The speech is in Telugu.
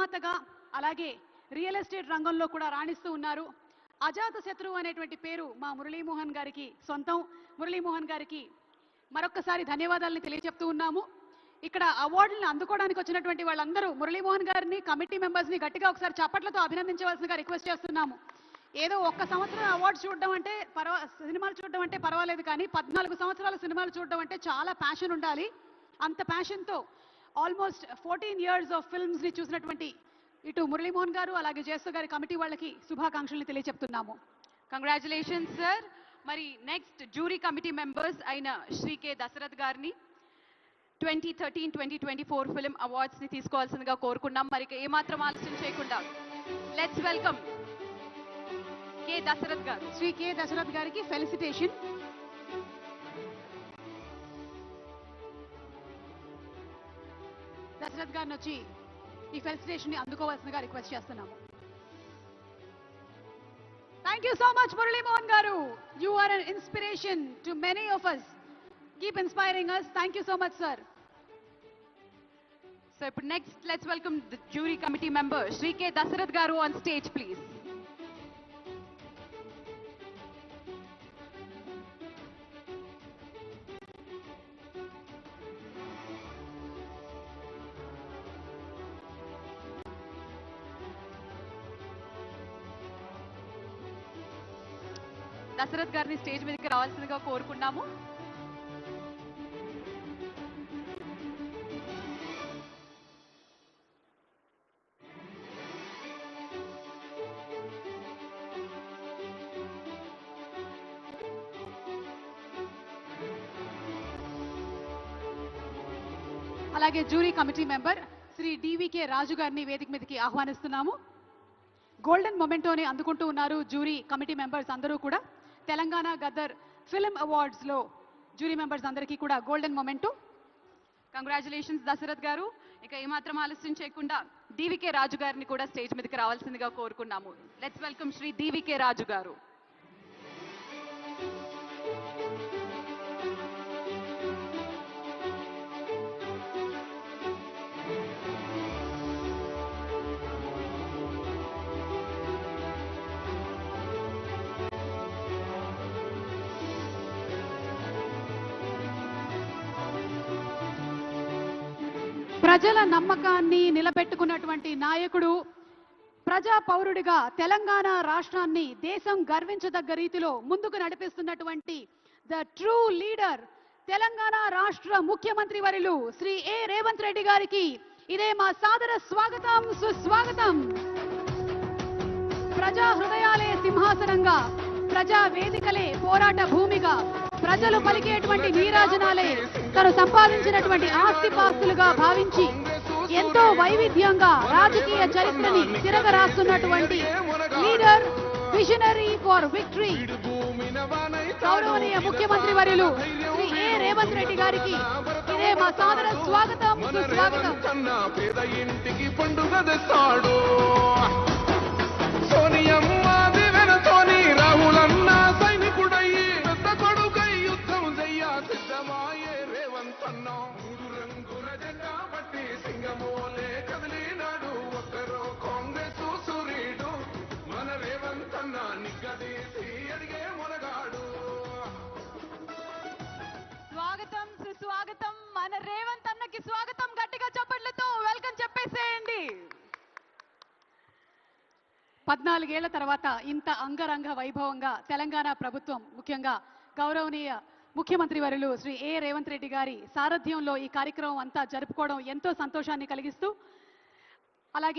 నిర్మాతగా అలాగే రియల్ ఎస్టేట్ రంగంలో కూడా రాణిస్తూ ఉన్నారు. అజాత శత్రువు అనేటువంటి పేరు మా మురళీమోహన్ గారికి సొంతం. మురళీమోహన్ గారికి మరొక్కసారి ధన్యవాదాలను తెలియజెప్తూ ఉన్నాము. ఇక్కడ అవార్డులను అందుకోవడానికి వచ్చినటువంటి వాళ్ళందరూ మురళీమోహన్ గారిని కమిటీ మెంబర్స్ని గట్టిగా ఒకసారి చప్పట్లతో అభినందించవలసిందిగా రిక్వెస్ట్ చేస్తున్నాము. ఏదో ఒక్క సంవత్సరం అవార్డు చూడడం అంటే పర్వా సినిమాలు చూడడం అంటే పర్వాలేదు కానీ పద్నాలుగు సంవత్సరాల సినిమాలు చూడడం అంటే చాలా ప్యాషన్ ఉండాలి. అంత ప్యాషన్తో ఆల్మోస్ట్ ఫోర్టీన్ ఇయర్స్ ఆఫ్ ఫిల్మ్స్ని చూసినటువంటి ఇటు మురళీమోహన్ గారు అలాగే జయసు గారి కమిటీ వాళ్ళకి శుభాకాంక్షల్ని తెలియజెప్తున్నాము కంగ్రాచులేషన్స్ సార్ మరి నెక్స్ట్ జ్యూరీ కమిటీ మెంబర్స్ అయిన శ్రీ కె దశరథ్ గారిని twenty thirteen twenty twenty four film అవార్డ్స్ని తీసుకోవాల్సిందిగా కోరుకున్నాం. మరి ఏమాత్రం ఆలస్యం చేయకుండా లెట్స్ వెల్కమ్ కె దశరథ్ గారు. శ్రీ కె దశరథ్ గారికి ఫెలిసిటేషన్ దశరథ్ గారిని వచ్చి ఈ ఫెలిసిటేషన్ని అందుకోవాల్సిందిగా రిక్వెస్ట్ చేస్తున్నాము thank you so much Murali Mohan garu. You are an inspiration to many of us keep inspiring us thank you so much sir so ఇప్పుడు next let's welcome the jury committee member Shri K Dasharath garu on stage please Dashrath గారిని స్టేజ్ మీదకి రావాల్సిందిగా కోరుకున్నాము. అలాగే jury committee member Shri DVK Raju గారిని వేదిక మీదకి ఆహ్వానిస్తున్నాము. గోల్డెన్ మొమెంటోని అందుకుంటూ ఉన్నారు జ్యూరీ కమిటీ మెంబర్స్ అందరూ కూడా. తెలంగాణ గదర్ ఫిల్మ్ అవార్డ్స్లో జ్యూరీ మెంబర్స్ అందరికీ కూడా గోల్డెన్ మొమెంటు. కంగ్రాచులేషన్స్ దశరథ్ గారు. ఇక ఏమాత్రం ఆలస్యం చేయకుండా డివికే రాజు గారిని కూడా స్టేజ్ మీదకి రావాల్సిందిగా కోరుకున్నాము. Let's welcome Shri DVK Raju garu. ప్రజల నమ్మకాన్ని నిలబెట్టుకున్నటువంటి నాయకుడు ప్రజా పౌరుడిగా తెలంగాణ రాష్ట్రాన్ని దేశం గర్వించదగ్గ రీతిలో ముందుకు నడిపిస్తున్నటువంటి ద ట్రూ లీడర్ తెలంగాణ రాష్ట్ర ముఖ్యమంత్రి వరులు శ్రీ ఏ రేవంత్ రెడ్డి గారికి ఇదే మా సాదర స్వాగతం సుస్వాగతం. ప్రజా హృదయాలే సింహాసనంగా ప్రజా వేదికలే పోరాట భూమిగా ప్రజలు పలికేటువంటి నీరాజనాలే తను సంపాదించినటువంటి ఆస్తిపాస్తులుగా భావించి ఎంతో వైవిధ్యంగా రాజకీయ చరిత్రని తిరగరాస్తున్నటువంటి లీడర్ విజనరీ ఫర్ విక్టరీ గౌరవనీయ ముఖ్యమంత్రి వర్యులు శ్రీ ఏ. రేవంత్ రెడ్డి గారికి ఇదే మా సాదర స్వాగతం సుస్వాగతం. పేద ఇంటికి పండుగ తెస్తాడు. పద్నాలుగేళ్ళ తర్వాత ఇంత అంగరంగ వైభవంగా తెలంగాణ ప్రభుత్వం ముఖ్యంగా గౌరవనీయ ముఖ్యమంత్రి వరులు శ్రీ ఏ రేవంత్ రెడ్డి గారి సారథ్యంలో ఈ కార్యక్రమం అంతా జరుపుకోవడం ఎంతో సంతోషాన్ని కలిగిస్తూ